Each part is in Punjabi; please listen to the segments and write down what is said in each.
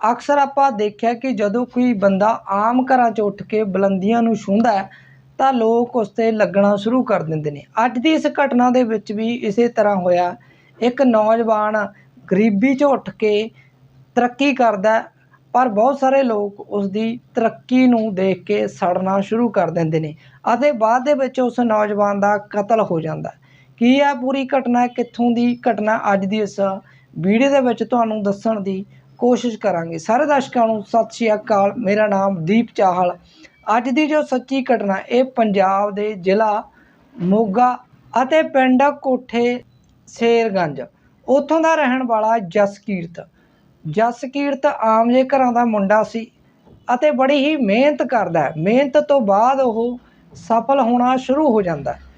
ਅਕਸਰ ਆਪਾਂ ਦੇਖਿਆ ਕਿ ਜਦੋਂ ਕੋਈ ਬੰਦਾ ਆਮ ਘਰਾਂ 'ਚ ਉੱਠ ਕੇ ਬੁਲੰਦੀਆਂ ਨੂੰ ਛੂੰਹਦਾ ਹੈ, ਤਾਂ ਲੋਕ ਉਸ 'ਤੇ ਲੱਗਣਾ ਸ਼ੁਰੂ ਕਰ ਦਿੰਦੇ ਨੇ। ਅੱਜ ਦੀ ਇਸ ਘਟਨਾ ਦੇ ਵਿੱਚ ਵੀ ਇਸੇ ਤਰ੍ਹਾਂ ਹੋਇਆ। ਇੱਕ ਨੌਜਵਾਨ ਗਰੀਬੀ 'ਚ ਉੱਠ ਕੇ ਤਰੱਕੀ ਕਰਦਾ ਪਰ ਬਹੁਤ ਸਾਰੇ ਲੋਕ ਉਸ ਦੀ ਤਰੱਕੀ ਨੂੰ ਦੇਖ ਕੇ ਸੜਨਾ ਸ਼ੁਰੂ ਕਰ ਦਿੰਦੇ ਨੇ ਅਤੇ ਬਾਅਦ ਦੇ ਵਿੱਚ ਉਸ ਨੌਜਵਾਨ ਦਾ ਕਤਲ ਹੋ ਜਾਂਦਾ ਕੀ ਹੈ ਪੂਰੀ ਘਟਨਾ ਕਿੱਥੋਂ ਦੀ ਘਟਨਾ ਅੱਜ ਦੀ ਇਸ ਵੀਡੀਓ ਦੇ ਵਿੱਚ ਤੁਹਾਨੂੰ ਦੱਸਣ ਦੀ ਕੋਸ਼ਿਸ਼ ਕਰਾਂਗੇ। ਸਾਰੇ ਦਰਸ਼ਕਾਂ ਨੂੰ ਸਤਿ ਸ਼੍ਰੀ ਅਕਾਲ। ਮੇਰਾ ਨਾਮ ਦੀਪ ਚਾਹਲ। ਅੱਜ ਦੀ ਜੋ ਸੱਚੀ ਘਟਨਾ, ਇਹ ਪੰਜਾਬ ਦੇ ਜ਼ਿਲ੍ਹਾ ਮੋਗਾ ਅਤੇ ਪਿੰਡ ਕੋਠੇ ਸ਼ੇਰਗੰਜ। ਉੱਥੋਂ ਦਾ ਰਹਿਣ ਵਾਲਾ ਜਸਕੀਰਤ। ਜਸਕੀਰਤ ਆਮ ਜੇ ਘਰਾਂ ਦਾ ਮੁੰਡਾ ਸੀ ਅਤੇ ਬੜੀ ਹੀ ਮਿਹਨਤ ਕਰਦਾ ਹੈ। ਮਿਹਨਤ ਤੋਂ ਬਾਅਦ ਉਹ ਸਫਲ ਹੋਣਾ ਸ਼ੁਰੂ ਹੋ ਜਾਂਦਾ ਹੈ।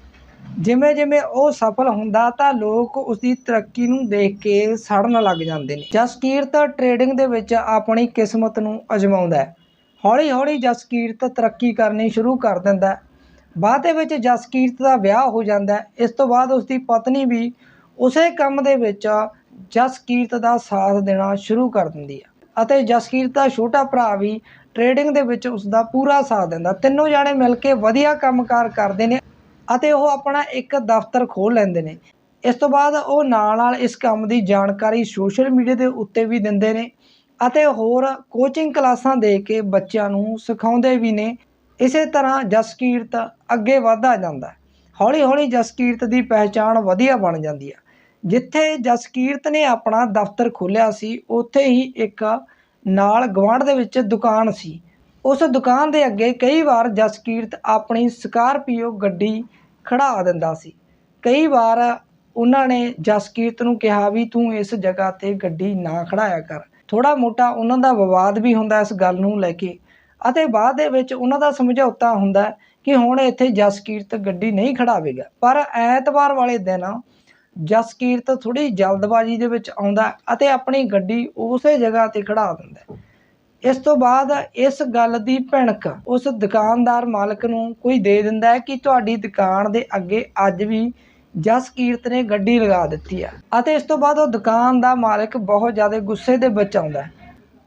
ਜਿਵੇਂ ਜਿਵੇਂ ਉਹ ਸਫਲ ਹੁੰਦਾ ਤਾਂ ਲੋਕ ਉਸ ਦੀ ਤਰੱਕੀ ਨੂੰ ਦੇਖ ਕੇ ਸੜਨ ਲੱਗ ਜਾਂਦੇ ਨੇ। ਜਸਕੀਰਤ ਟ੍ਰੇਡਿੰਗ ਦੇ ਵਿੱਚ ਆਪਣੀ ਕਿਸਮਤ ਨੂੰ ਅਜਮਾਉਂਦਾ ਹੈ। ਹੌਲੀ ਹੌਲੀ ਜਸਕੀਰਤ ਤਰੱਕੀ ਕਰਨੀ ਸ਼ੁਰੂ ਕਰ ਦਿੰਦਾ ਬਾਅਦ ਦੇ ਵਿੱਚ ਜਸਕੀਰਤ ਦਾ ਵਿਆਹ ਹੋ ਜਾਂਦਾ ਇਸ ਤੋਂ ਬਾਅਦ ਉਸ ਦੀ ਪਤਨੀ ਵੀ ਉਸੇ ਕੰਮ ਦੇ ਵਿੱਚ ਜਸਕੀਰਤ ਦਾ ਸਾਥ ਦੇਣਾ ਸ਼ੁਰੂ ਕਰ ਦਿੰਦੀ ਹੈ ਅਤੇ ਜਸਕੀਰਤ ਦਾ ਛੋਟਾ ਭਰਾ ਵੀ ਟ੍ਰੇਡਿੰਗ ਦੇ ਵਿੱਚ ਉਸ ਦਾ ਪੂਰਾ ਸਾਥ ਦਿੰਦਾ ਤਿੰਨੋਂ ਜਾਣੇ ਮਿਲ ਕੇ ਵਧੀਆ ਕੰਮਕਾਰ ਕਰਦੇ ਨੇ। ਅਤੇ ਉਹ ਆਪਣਾ ਇੱਕ ਦਫ਼ਤਰ ਖੋਲ੍ਹ ਲੈਂਦੇ ਨੇ। ਇਸ ਤੋਂ ਬਾਅਦ ਉਹ ਨਾਲ ਨਾਲ ਇਸ ਕੰਮ ਦੀ ਜਾਣਕਾਰੀ ਸੋਸ਼ਲ ਮੀਡੀਆ ਦੇ ਉੱਤੇ ਵੀ ਦਿੰਦੇ ਨੇ ਅਤੇ ਹੋਰ ਕੋਚਿੰਗ ਕਲਾਸਾਂ ਦੇ ਕੇ ਬੱਚਿਆਂ ਨੂੰ ਸਿਖਾਉਂਦੇ ਵੀ ਨੇ। ਇਸੇ ਤਰ੍ਹਾਂ ਜਸਕੀਰਤ ਅੱਗੇ ਵਧਦਾ ਜਾਂਦਾ ਹੌਲੀ ਹੌਲੀ ਜਸਕੀਰਤ ਦੀ ਪਹਿਚਾਣ ਵਧੀਆ ਬਣ ਜਾਂਦੀ ਹੈ। ਜਿੱਥੇ ਜਸਕੀਰਤ ਨੇ ਆਪਣਾ ਦਫ਼ਤਰ ਖੋਲ੍ਹਿਆ ਸੀ, ਉੱਥੇ ਹੀ ਇੱਕ ਨਾਲ ਗਵਾਂਢ ਦੇ ਵਿੱਚ ਦੁਕਾਨ ਸੀ। ਉਸ ਦੁਕਾਨ ਦੇ ਅੱਗੇ ਕਈ ਵਾਰ ਜਸਕੀਰਤ ਆਪਣੀ ਸਕਾਰਪੀਓ ਗੱਡੀ ਖੜਾ ਦਿੰਦਾ ਸੀ। ਕਈ ਵਾਰ ਉਹਨਾਂ ਨੇ ਜਸਕੀਰਤ ਨੂੰ ਕਿਹਾ ਵੀ ਤੂੰ ਇਸ ਜਗ੍ਹਾ ਤੇ ਗੱਡੀ ਨਾ ਖੜਾਇਆ ਕਰ। ਥੋੜਾ ਮੋਟਾ ਉਹਨਾਂ ਦਾ ਵਿਵਾਦ ਵੀ ਹੁੰਦਾ ਇਸ ਗੱਲ ਨੂੰ ਲੈ ਕੇ ਅਤੇ ਬਾਅਦ ਦੇ ਵਿੱਚ ਉਹਨਾਂ ਦਾ ਸਮਝੌਤਾ ਹੁੰਦਾ ਕਿ ਹੁਣ ਇੱਥੇ ਜਸਕੀਰਤ ਗੱਡੀ ਨਹੀਂ ਖੜਾਵੇਗਾ। ਪਰ ਐਤਵਾਰ ਵਾਲੇ ਦਿਨ ਜਸਕੀਰਤ ਥੋੜੀ ਜਲਦਬਾਜ਼ੀ ਦੇ ਵਿੱਚ ਆਉਂਦਾ ਅਤੇ ਆਪਣੀ ਗੱਡੀ ਉਸੇ ਜਗ੍ਹਾ ਤੇ ਖੜਾ ਦਿੰਦਾ। ਇਸ ਤੋਂ ਬਾਅਦ ਇਸ ਗੱਲ ਦੀ ਭਿਣਕ ਉਸ ਦੁਕਾਨਦਾਰ ਮਾਲਕ ਨੂੰ ਕੋਈ ਦੇ ਦਿੰਦਾ ਹੈ ਕਿ ਤੁਹਾਡੀ ਦੁਕਾਨ ਦੇ ਅੱਗੇ ਅੱਜ ਵੀ ਜਸਕੀਰਤ ਨੇ ਗੱਡੀ ਲਗਾ ਦਿੱਤੀ ਹੈ। ਅਤੇ ਇਸ ਤੋਂ ਬਾਅਦ ਉਹ ਦੁਕਾਨ ਦਾ ਮਾਲਕ ਬਹੁਤ ਜ਼ਿਆਦਾ ਗੁੱਸੇ ਦੇ ਵਿੱਚ ਆਉਂਦਾ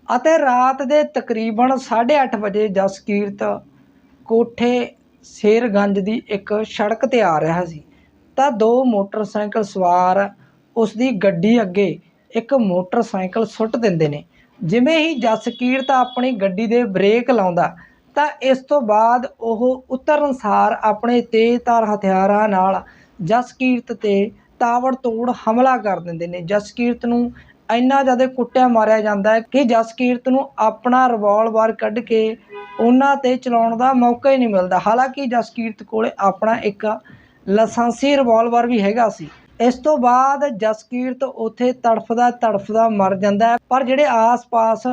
ਅਤੇ ਰਾਤ ਦੇ ਤਕਰੀਬਨ 8:30 ਵਜੇ ਜਸਕੀਰਤ ਕੋਠੇ ਸ਼ੇਰਗੰਜ ਦੀ ਇੱਕ ਸੜਕ ਤੇ ਆ ਰਿਹਾ ਸੀ। ਤਾਂ ਦੋ ਮੋਟਰਸਾਈਕਲ ਸਵਾਰ ਉਸ ਦੀ ਗੱਡੀ ਅੱਗੇ ਇੱਕ ਮੋਟਰਸਾਈਕਲ ਸੁੱਟ ਦਿੰਦੇ ਨੇ। ਜਿਵੇਂ ਹੀ ਜਸਕੀਰਤ ਆਪਣੀ ਗੱਡੀ ਦੇ ਬ੍ਰੇਕ ਲਾਉਂਦਾ, ਤਾਂ ਇਸ ਤੋਂ ਬਾਅਦ ਉਹ ਉਤਰਨ ਸਾਰ ਆਪਣੇ ਤੇਜ਼ਧਾਰ ਹਥਿਆਰਾਂ ਨਾਲ ਜਸਕੀਰਤ ਤੇ ਤਾਬੜਤੋੜ ਹਮਲਾ ਕਰ ਦਿੰਦੇ ਨੇ। ਜਸਕੀਰਤ ਨੂੰ ਇੰਨਾ ਜ਼ਿਆਦਾ ਕੁੱਟਿਆ ਮਾਰਿਆ ਜਾਂਦਾ ਹੈ ਕਿ ਜਸਕੀਰਤ ਨੂੰ ਆਪਣਾ ਰਿਵਾਲਵਰ ਕੱਢ ਕੇ ਉਹਨਾਂ ਤੇ ਚਲਾਉਣ ਦਾ ਮੌਕਾ ਹੀ ਨਹੀਂ ਮਿਲਦਾ। ਹਾਲਾਂਕਿ ਜਸਕੀਰਤ ਕੋਲੇ ਆਪਣਾ ਇੱਕ ਲਾਇਸੈਂਸੀ ਰਿਵਾਲਵਰ ਵੀ ਹੈਗਾ ਸੀ। ਇਸ ਤੋਂ ਬਾਅਦ ਜਸਕੀਰਤ ਉੱਥੇ ਤੜਫਦਾ ਤੜਫਦਾ ਮਰ ਜਾਂਦਾ ਹੈ। ਪਰ ਜਿਹੜੇ ਆਸ-ਪਾਸ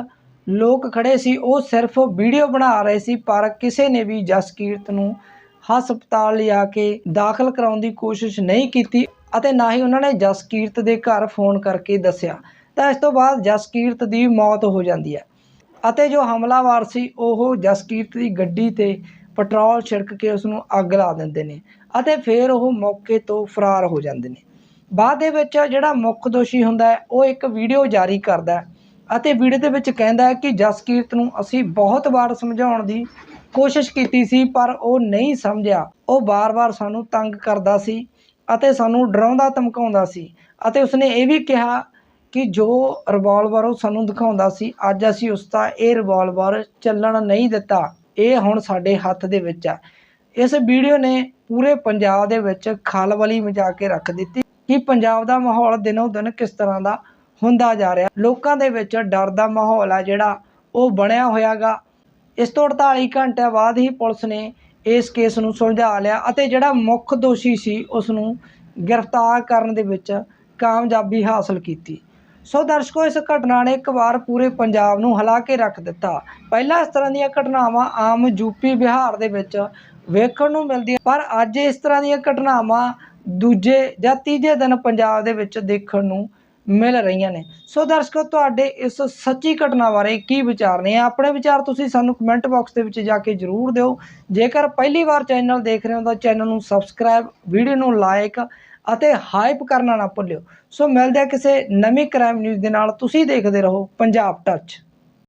ਲੋਕ ਖੜੇ ਸੀ, ਉਹ ਸਿਰਫ ਵੀਡੀਓ ਬਣਾ ਰਹੇ ਸੀ, ਪਰ ਕਿਸੇ ਨੇ ਵੀ ਜਸਕੀਰਤ ਨੂੰ ਹਸਪਤਾਲ ਲਿਆ ਕੇ ਦਾਖਲ ਕਰਾਉਣ ਦੀ ਕੋਸ਼ਿਸ਼ ਨਹੀਂ ਕੀਤੀ ਅਤੇ ਨਾ ਹੀ ਉਹਨਾਂ ਨੇ ਜਸਕੀਰਤ ਦੇ ਘਰ ਫੋਨ ਕਰਕੇ ਦੱਸਿਆ। ਤਾਂ ਇਸ ਤੋਂ ਬਾਅਦ ਜਸਕੀਰਤ ਦੀ ਮੌਤ ਹੋ ਜਾਂਦੀ ਹੈ ਅਤੇ ਜੋ ਹਮਲਾਵਰ ਸੀ, ਉਹ ਜਸਕੀਰਤ ਦੀ ਗੱਡੀ ਤੇ ਪੈਟਰੋਲ ਛਿੜਕ ਕੇ ਉਸ ਨੂੰ ਅੱਗ ਲਾ ਦਿੰਦੇ ਨੇ ਅਤੇ ਫਿਰ ਉਹ ਮੌਕੇ ਤੋਂ ਫਰਾਰ ਹੋ ਜਾਂਦੇ ਨੇ। ਬਾਅਦ ਦੇ ਵਿੱਚ ਜਿਹੜਾ ਮੁੱਖ ਦੋਸ਼ੀ ਹੁੰਦਾ ਹੈ, ਉਹ ਇੱਕ ਵੀਡੀਓ ਜਾਰੀ ਕਰਦਾ ਹੈ ਅਤੇ ਵੀਡੀਓ ਦੇ ਵਿੱਚ ਕਹਿੰਦਾ ਹੈ ਕਿ ਜਸਕੀਰਤ ਨੂੰ ਅਸੀਂ ਬਹੁਤ ਵਾਰ ਸਮਝਾਉਣ ਦੀ ਕੋਸ਼ਿਸ਼ ਕੀਤੀ ਸੀ, ਪਰ ਉਹ ਨਹੀਂ ਸਮਝਿਆ। ਉਹ ਬਾਰ-ਬਾਰ ਸਾਨੂੰ ਤੰਗ ਕਰਦਾ ਸੀ ਅਤੇ ਸਾਨੂੰ ਡਰਾਉਂਦਾ, ਧਮਕਾਉਂਦਾ ਸੀ ਅਤੇ ਉਸਨੇ ਇਹ ਵੀ ਕਿਹਾ ਕਿ ਜੋ ਰਿਵਾਲਵਰ ਉਹ ਸਾਨੂੰ ਦਿਖਾਉਂਦਾ ਸੀ, ਅੱਜ ਅਸੀਂ ਉਸ ਦਾ ਇਹ ਰਿਵਾਲਵਰ ਚੱਲਣ ਨਹੀਂ ਦਿੱਤਾ। ਇਹ ਹੁਣ ਸਾਡੇ ਹੱਥ ਦੇ ਵਿੱਚ ਆ। ਇਸ ਵੀਡੀਓ ਨੇ ਪੂਰੇ ਪੰਜਾਬ ਦੇ ਵਿੱਚ ਖਲਬਲੀ ਮਚਾ ਕੇ ਰੱਖ ਦਿੱਤੀ। ਕਿ ਪੰਜਾਬ ਦਾ ਮਾਹੌਲ ਦਿਨੋਂ ਦਿਨ ਕਿਸ ਤਰ੍ਹਾਂ ਦਾ ਹੁੰਦਾ ਜਾ ਰਿਹਾ। ਲੋਕਾਂ ਦੇ ਵਿੱਚ ਡਰ ਦਾ ਮਾਹੌਲ ਆ ਜਿਹੜਾ, ਉਹ ਬਣਿਆ ਹੋਇਆਗਾ। ਇਸ ਤੋਂ 48 ਘੰਟਿਆਂ ਬਾਅਦ ਹੀ ਪੁਲਿਸ ਨੇ ਇਸ ਕੇਸ ਨੂੰ ਸੁਲਝਾ ਲਿਆ ਅਤੇ ਜਿਹੜਾ ਮੁੱਖ ਦੋਸ਼ੀ ਸੀ ਉਸ ਨੂੰ ਗ੍ਰਿਫਤਾਰ ਕਰਨ ਦੇ ਵਿੱਚ ਕਾਮਯਾਬੀ ਹਾਸਲ ਕੀਤੀ। ਸੋ ਦਰਸ਼ਕੋ, ਇਸ ਘਟਨਾ ਨੇ ਇੱਕ ਵਾਰ ਪੂਰੇ ਪੰਜਾਬ ਨੂੰ ਹਿਲਾ ਕੇ ਰੱਖ ਦਿੱਤਾ। ਪਹਿਲਾਂ ਇਸ ਤਰ੍ਹਾਂ ਦੀਆਂ ਘਟਨਾਵਾਂ ਆਮ ਯੂਪੀ ਬਿਹਾਰ ਦੇ ਵਿੱਚ ਵੇਖਣ ਨੂੰ ਮਿਲਦੀਆਂ, ਪਰ ਅੱਜ ਇਸ ਤਰ੍ਹਾਂ ਦੀਆਂ ਘਟਨਾਵਾਂ ਦੂਜੇ ਜਾਂ ਤੀਜੇ ਦਿਨ ਪੰਜਾਬ ਦੇ ਵਿੱਚ ਦੇਖਣ ਨੂੰ ਮਿਲ ਰਹੀਆਂ ਨੇ। ਸੋ ਦਰਸ਼ਕੋ, ਤੁਹਾਡੇ ਇਸ ਸੱਚੀ ਘਟਨਾ ਬਾਰੇ ਕੀ ਵਿਚਾਰ ਨੇ? ਆਪਣੇ ਵਿਚਾਰ ਤੁਸੀਂ ਸਾਨੂੰ ਕਮੈਂਟ ਬਾਕਸ ਦੇ ਵਿੱਚ ਜਾ ਕੇ ਜਰੂਰ ਦਿਓ। ਜੇਕਰ ਪਹਿਲੀ ਵਾਰ ਚੈਨਲ ਦੇਖ ਰਹੇ ਹੋ ਤਾਂ ਚੈਨਲ ਨੂੰ ਸਬਸਕ੍ਰਾਈਬ ਵੀਡੀਓ ਨੂੰ ਲਾਈਕ ਅਤੇ ਹਾਈਪ ਕਰਨਾ ਨਾ ਭੁੱਲਿਓ। ਸੋ ਮਿਲਦੇ ਆ ਕਿਸੇ ਨਵੀਂ ਕ੍ਰਾਈਮ ਨਿਊਜ਼ ਦੇ ਨਾਲ। ਤੁਸੀਂ ਦੇਖਦੇ ਰਹੋ ਪੰਜਾਬ ਟੱਚ